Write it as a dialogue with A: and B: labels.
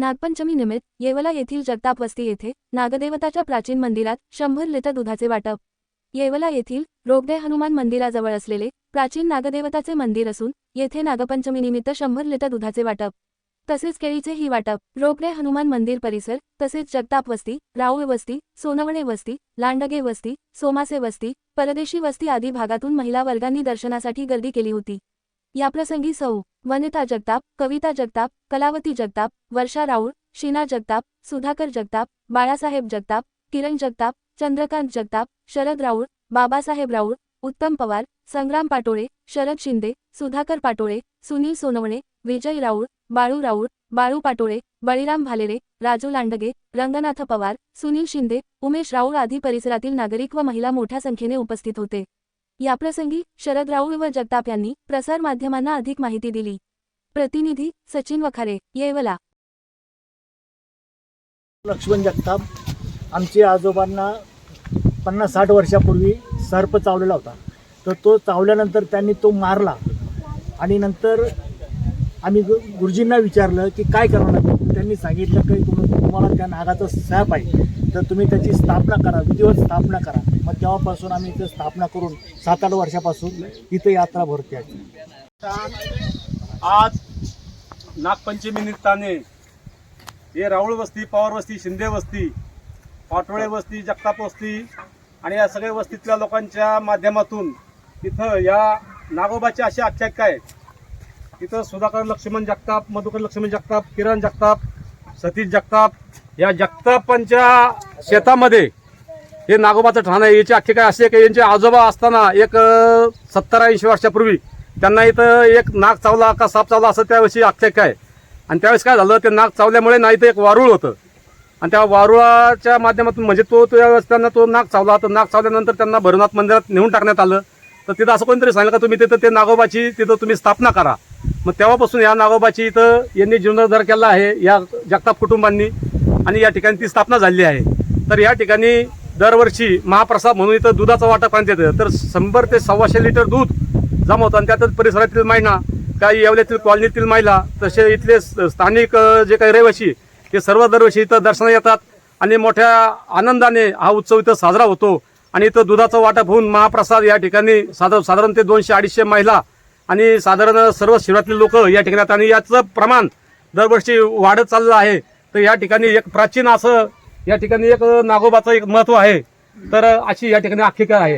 A: नागपंचमी निमित्त येवला येथील जगताप वस्ती येथे नागदेवताच्या प्राचीन मंदिरात शंभर लिटर दुधाचे वाटप. येवला येथील रोगदे हनुमान मंदिराजवळ असलेले प्राचीन नागदेवताचे मंदिर असून येथे नागपंचमीनिमित्त शंभर लिटर दुधाचे वाटप. तसेच केळीचे ही वाटप रोगडे हनुमान मंदिर परिसर तसेच जगताप वस्ती राऊळ वस्ती सोनवणे वस्ती लांडगे वस्ती सोमासे वस्ती परदेशी वस्ती आदी भागातून महिला वर्गांनी दर्शनासाठी गर्दी केली होती. याप्रसंगी सौ वनिता जगताप कविता जगताप कलावती जगताप वर्षा राऊळ शीना जगताप सुधाकर जगताप बाळासाहेब जगताप किरण जगताप चंद्रकांत जगताप शरद राऊळ बाबासाहेब राऊळ उत्तम पवार संग्राम पाटोळे शरद शिंदे सुधाकर पाटोळे सुनील सोनवणे विजय राऊळ बाळू राऊळ बाळू पाटोळे बळीराम भालेरे राजू लांडगे रंगनाथ पवार सुनील शिंदे उमेश राऊळ आदी परिसरातील नागरिक व महिला मोठ्या संख्येने उपस्थित होते. याप्रसंगी शरद राऊळ व जगताप यांनी प्रसारमाध्यमांना अधिक माहिती दिली. प्रतिनिधी सचिन वखारे येवला.
B: लक्ष्मण जगताप आमचे आजोबांना पन्नास साठ वर्षापूर्वी सर्प चावलेला होता. तर तो चावल्यानंतर त्यांनी तो मारला. आणि नंतर आम्ही गुरुजींना विचारलं की काय करावं लागेल त्यांनी सांगितलं की तुम्हाला त्या नागाचा सॅप आहे. तर तुम्ही त्याची स्थापना करा विधिवत स्थापना करा. मग तेव्हापासून आम्ही इथं स्थापना करून सात आठ वर्षापासून इथं यात्रा भरते आहे
C: आज नागपंचमी निमित्ताने हे राऊळ वस्ती पवार वस्ती शिंदे वस्ती पाटोळे वस्ती जगताप वस्ती आणि या सगळ्या वस्तीतल्या लोकांच्या माध्यमातून इथं या नागोबाची अशी आख्यायिका आहे इथं सुधाकर लक्ष्मण जगताप मधुकर लक्ष्मण जगताप किरण जगताप सतीश जगताप या जगतापांच्या शेतामध्ये हे नागोबाचं ठाणं आहे. याची आख्यायिका अशी आहे की यांचे आजोबा असताना एक सत्तर ऐंशी वर्षापूर्वी त्यांना इथं एक नाग चावला का साप चावला असं त्यावेळी आख्यायिका आहे. आणि त्यावेळेस काय झालं ते नाग चावल्यामुळे नाही तर एक वारुळ होतं. आणि त्या वारुळाच्या माध्यमातून म्हणजे तो त्यावेळेस त्यांना तो नाग चावला. तर नाग चावल्यानंतर त्यांना भरनाथ मंदिरात नेऊन टाकण्यात आलं. तर तिथं असं कोणीतरी सांगितलं का तुम्ही तिथं ते नागोबाची तिथं तुम्ही स्थापना करा. मग तेव्हापासून या नागोबाची इथं यांनी जीर्णोद्धार केला आहे. या जगताप कुटुंबांनी. आणि या ठिकाणी ती स्थापना झाली आहे. तर या ठिकाणी दरवर्षी महाप्रसाद म्हणून इथं दुधाचं वाटप करण्यात येतं. तर शंभर ते सव्वाशे लिटर दूध जमा होतं. आणि त्यातच परिसरातील महिला काही येवल्यातील कॉलनीतील महिला तसे इथले स्थानिक जे काही रहिवासी ते सर्व दरवर्षी इथं दर्शना येतात. आणि मोठ्या आनंदाने हा उत्सव इथं साजरा होतो. आणि इथं दुधाचं वाटप होऊन महाप्रसाद या ठिकाणी साधारण साधारण ते दोनशे अडीचशे महिला आणि साधारण सर्व शहरातले लोक या ठिकाणी आणि याचं प्रमाण दरवर्षी वाढत चाललं आहे. तर या ठिकाणी एक प्राचीन असं या ठिकाणी एक नागोबाचं एक महत्त्व आहे. तर अशी या ठिकाणी आख्यायिका आहे.